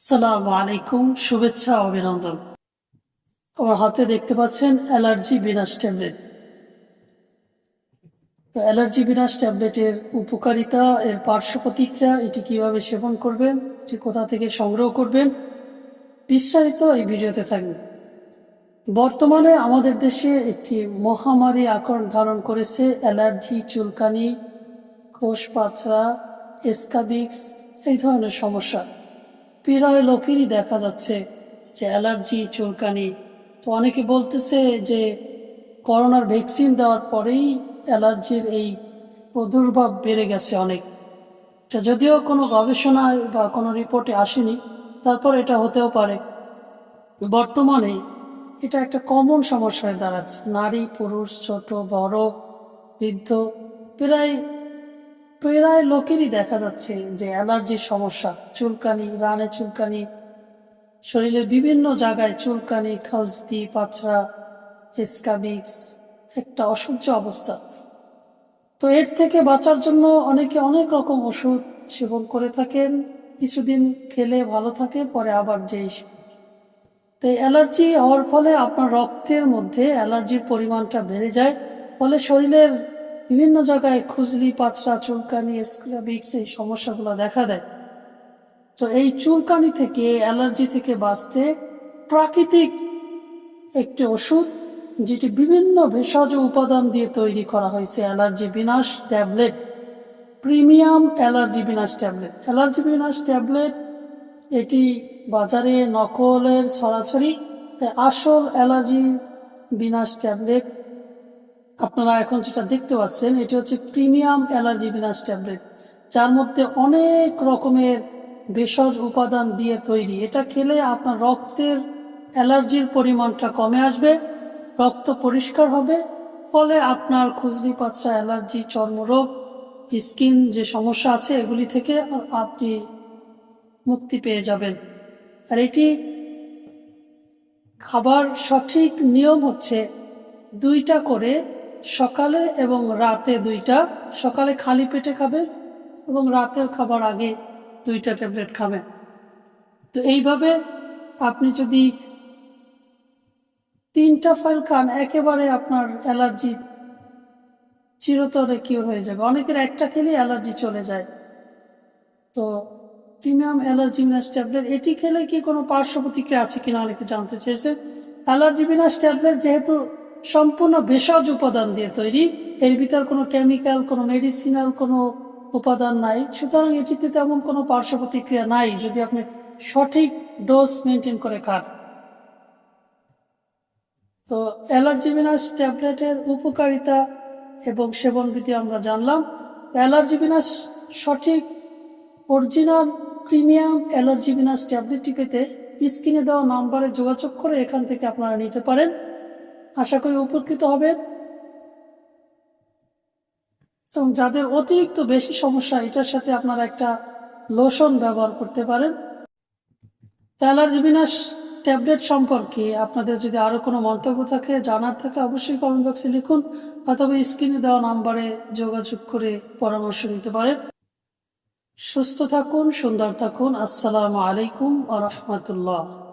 আসসালামু আলাইকুম, শুভেচ্ছা অভিনন্দন। আমার হাতে দেখতে পাচ্ছেন অ্যালার্জি বিনাশ ট্যাবলেট। তো অ্যালার্জি বিনাশ ট্যাবলেটের উপকারিতা, এর পার্শ্ব প্রতিক্রিয়া, এটি কীভাবে সেবন করবেন, এটি কোথা থেকে সংগ্রহ করবেন, বিস্তারিত এই ভিডিওতে থাকবে। বর্তমানে আমাদের দেশে একটি মহামারী আকার ধারণ করেছে, অ্যালার্জি, চুলকানি কোষ পাছড়া এসকাবিক্স, এই ধরনের সমস্যা। প্রায় লোকেরই দেখা যাচ্ছে যে অ্যালার্জি, চুলকানি। তো অনেকে বলতেছে যে করোনার ভ্যাকসিন দেওয়ার পরেই অ্যালার্জির এই প্রাদুর্ভাব বেড়ে গেছে অনেক। এটা যদিও কোনো গবেষণায় বা কোনো রিপোর্টে আসেনি, তারপর এটা হতেও পারে। বর্তমানে এটা একটা কমন সমস্যায় দাঁড়াচ্ছে। নারী, পুরুষ, ছোট, বড়, বৃদ্ধ, প্রায় প্রায় লোকেরই দেখা যাচ্ছে যে অ্যালার্জির সমস্যা, চুলকানি, রানে চুলকানি, শরীরের বিভিন্ন জায়গায় চুলকানি খসবি পাছড়া এসকাবিক্স একটা অসহ্য অবস্থা। তো এর থেকে বাঁচার জন্য অনেকে অনেক রকম ওষুধ সেবন করে থাকেন, কিছুদিন খেলে ভালো থাকে পরে আবার যেই তো অ্যালার্জি হওয়ার ফলে আপনার রক্তের মধ্যে অ্যালার্জির পরিমাণটা বেড়ে যায়, ফলে শরীরের বিভিন্ন জায়গায় খুজলি পাচড়া চুলকানি স্ক্রাবিক্স এই সমস্যাগুলো দেখা দেয়। তো এই চুলকানি থেকে, অ্যালার্জি থেকে বাঁচতে প্রাকৃতিক একটি ওষুধ, যেটি বিভিন্ন ভেষজ উপাদান দিয়ে তৈরি করা হয়েছে, অ্যালার্জি বিনাশ ট্যাবলেট, প্রিমিয়াম অ্যালার্জি বিনাশ ট্যাবলেট। অ্যালার্জি বিনাশ ট্যাবলেট, এটি বাজারে নকলের তাই আসল অ্যালার্জি বিনাশ ট্যাবলেট আপনারা এখন যেটা দেখতে পাচ্ছেন, এটি হচ্ছে প্রিমিয়াম অ্যালার্জি বিনাশ ট্যাবলেট, যার মধ্যে অনেক রকমের ভেষজ উপাদান দিয়ে তৈরি। এটা খেলে আপনার রক্তের অ্যালার্জির পরিমাণটা কমে আসবে, রক্ত পরিষ্কার হবে, ফলে আপনার খুজলি পাচ্ছা অ্যালার্জি, চর্মরোগ, স্কিন যে সমস্যা আছে, এগুলি থেকে আপনি মুক্তি পেয়ে যাবেন। আর এটি খাবার সঠিক নিয়ম হচ্ছে দুইটা করে সকালে এবং রাতে দুইটা, সকালে খালি পেটে খাবেন এবং রাতের খাবার আগে দুইটা ট্যাবলেট খাবেন তো এইভাবে আপনি যদি তিনটা ফাইল খান, একেবারে আপনার অ্যালার্জি চিরতরে কিওর হয়ে যাবে। অনেকের একটা খেলে অ্যালার্জি চলে যায়। তো প্রিমিয়াম অ্যালার্জি বিনাশ ট্যাবলেট, এটি খেলে কি কোনো পার্শ্ব প্রতিক্রিয়া আছে কিনা অনেকে জানতে চেয়েছে। অ্যালার্জি বিনাশ ট্যাবলেট যেহেতু সম্পূর্ণ ভেষজ উপাদান দিয়ে তৈরি। এর ভিতর কোনো কেমিক্যাল কোনো মেডিসিনাল কোনো উপাদান নাই। সুতরাং এটিতে তেমন কোনো পার্শ্ব প্রতিক্রিয়া নাই, যদি আপনি সঠিক ডোজ মেনটেন করে খান। তো অ্যালার্জি বিনাশ ট্যাবলেটের উপকারিতা এবং সেবনবিধি আমরা জানলাম। অ্যালার্জি বিনাশ সঠিক অরিজিনাল প্রিমিয়াম অ্যালার্জি বিনাশ ট্যাবলেটটি পেতে স্ক্রিনে দেওয়া নাম্বারে যোগাযোগ করে এখান থেকে আপনারা নিতে পারেন। আশা করি উপকৃত হবে। এবং যাদের অতিরিক্ত বেশি সমস্যা, এটার সাথে আপনারা একটা লোশন ব্যবহার করতে পারেন। অ্যালার্জি বিনাশ ট্যাবলেট সম্পর্কে আপনাদের যদি আরও কোনো মন্তব্য থাকে, জানার থাকে, অবশ্যই কমেন্ট বক্সে লিখুন, অথবা স্ক্রিনে দেওয়া নাম্বারে যোগাযোগ করে পরামর্শ নিতে পারেন। সুস্থ থাকুন, সুন্দর থাকুন। আসসালামু আলাইকুম আ রহমতুল্লাহ।